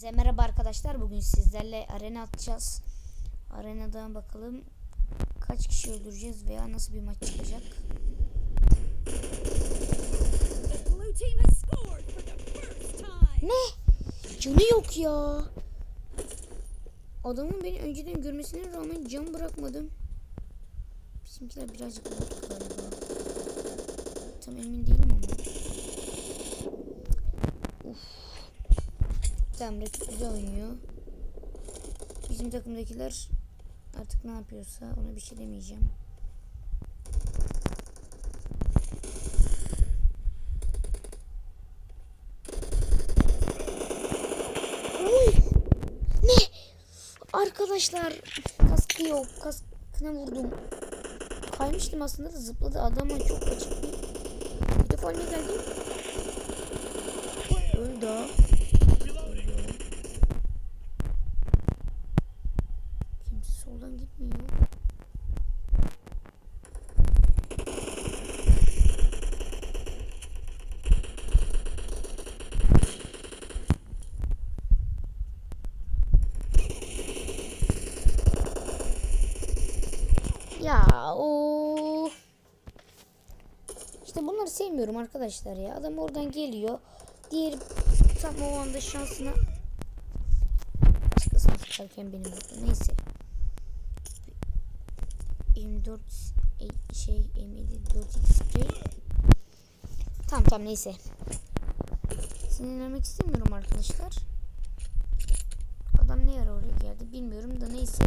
Size merhaba arkadaşlar. Bugün sizlerle arena atacağız. Arenadan bakalım kaç kişi öldüreceğiz veya nasıl bir maç çıkacak. Ne? Canı yok ya. Adamın beni önceden görmesine rağmen can bırakmadım. Bizimkiler birazcık galiba. Tam emin değilim Tamam rakip güzel oynuyor. Bizim takımdakiler artık ne yapıyorsa ona bir şey demeyeceğim. Ne? Arkadaşlar kaskı yok. Kaskına vurdum. Kaymıştım aslında da zıpladı. Adama çok açık bir... Bir defa ne geldi? Öldü. Gitmiyor. Ya o işte bunları sevmiyorum arkadaşlar ya. Adam oradan geliyor. Diğer tam o anda şansına başkasına sıkarken benim. Neyse. 24 e- şey M7 4x sprey. Tamam tamam neyse. Sinirlenmek istemiyorum arkadaşlar. Adam ne ara oraya geldi bilmiyorum da neyse.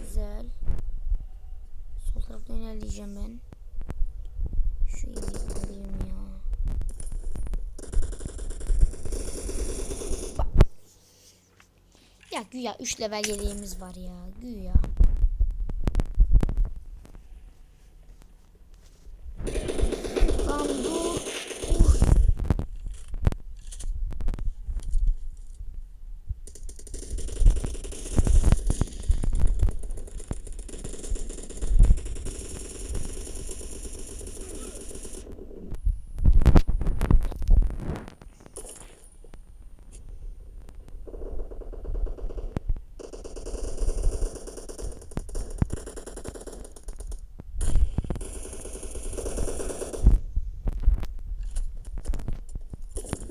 Güzel. Sol taraftan ilerleyeceğim ben. Şu ileri alayım ya. Bak. Ya güya 3 level yeleğimiz var ya. Güya. Lan dur. Uf.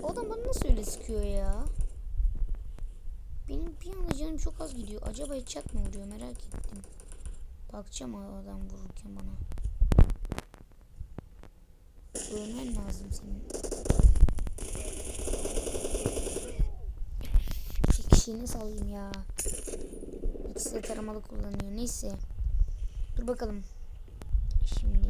O adam bana nasıl öyle sıkıyor ya? Benim bir anda canım çok az gidiyor. Acaba headshot mı vuruyor merak ettim. Bakacağım adam vururken bana. Ölmen lazım senin. İki kişiyi nasıl alayım ya? İkisi de taramalı kullanıyor. Neyse. Dur bakalım. Şimdilik.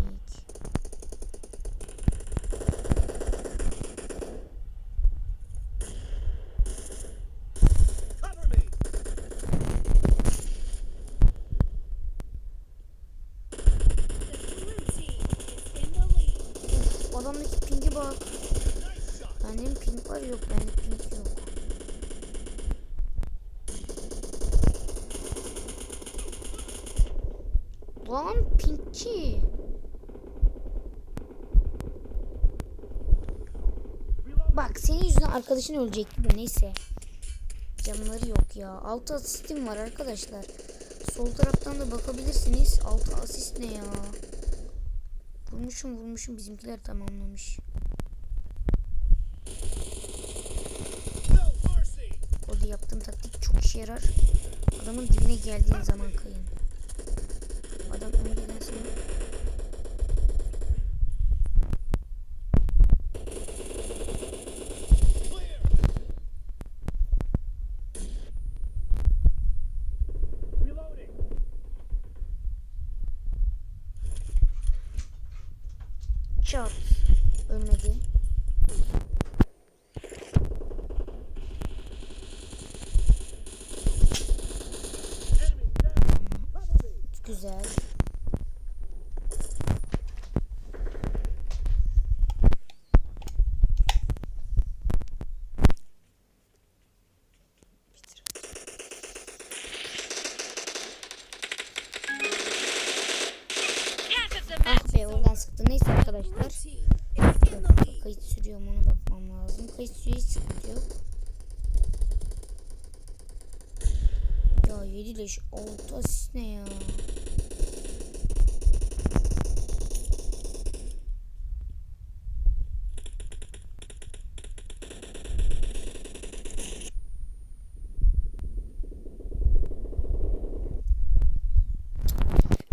Adamdaki pingi bak. Benim ping var yok bende ping yok. Lan pinkçi. Bak senin yüzünden arkadaşın ölecekti de neyse. Canları yok ya. 6 asistim var arkadaşlar. Sol taraftan da bakabilirsiniz. 6 asist ne ya? Vurmuşum vurmuşum bizimkiler tamamlamış. Orada yaptığım taktik çok işe yarar. Adamın dibine geldiğin zaman kayın. Adam önceden seni... Oradan sıktı. Neyse arkadaşlar. Kayıt sürüyor mu ona bakmam lazım. Kayıt sürüyor hiç sıkıntı yok. Ya 7 leş 6 asist ne ya?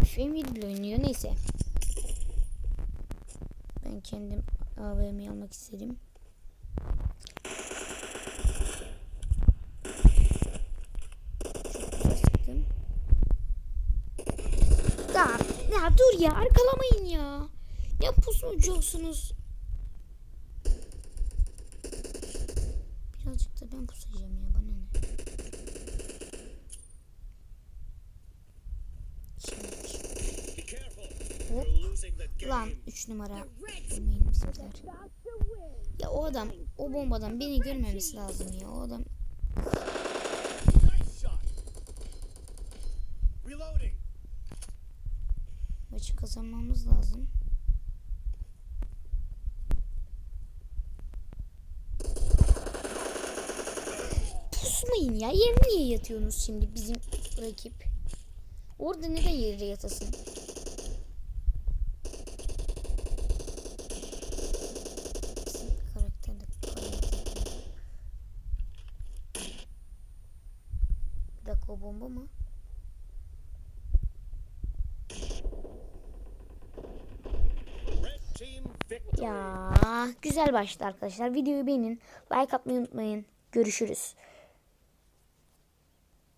Film bile oynuyor neyse. Kendim AVM'yi almak istedim. Ya, ya dur ya arkalamayın ya. Ne pusucuyorsunuz? Birazcık da ben pusacağım ya bana ne? Lan 3 numara. Reds Bilmeyin bizimkiler. Ya o adam o bombadan beni görmemesi lazım ya. O adam maçı kazanmamız lazım. Pusmayın ya. Yere niye yatıyorsunuz şimdi bizim rakip? Orada neden yere yatasın? Bizim karakter de bayağı zeki. Bir dakika o bomba mı? Ya güzel başladı arkadaşlar. Videoyu beğenin. Like atmayı unutmayın. Görüşürüz.